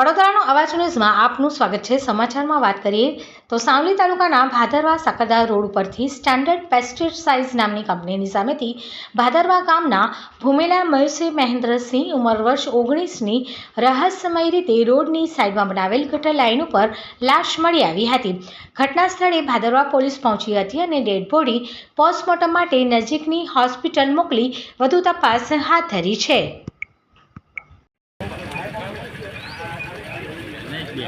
વડોદરાનો અવાજ ન્યૂઝમાં આપનું સ્વાગત છે. સમાચારમાં વાત કરીએ તો સાવલી તાલુકાના ભાદરવા સાકરદાર રોડ ઉપરથી સ્ટાન્ડર્ડ પેસ્ટિસાઇઝ નામની કંપનીની સામેથી ભાદરવા ગામના ભૂમેલા મયુરસિંહ મહેન્દ્રસિંહ ઉંમર વર્ષ ઓગણીસની રહસ્યમય રીતે રોડની સાઈડમાં બનાવેલ ગટર લાઇન ઉપર લાશ મળી આવી હતી. ઘટના સ્થળે ભાદરવા પોલીસ પહોંચી હતી અને ડેડ બોડી પોસ્ટમોર્ટમ માટે નજીકની હોસ્પિટલ મોકલી વધુ તપાસ હાથ ધરી છે. બે.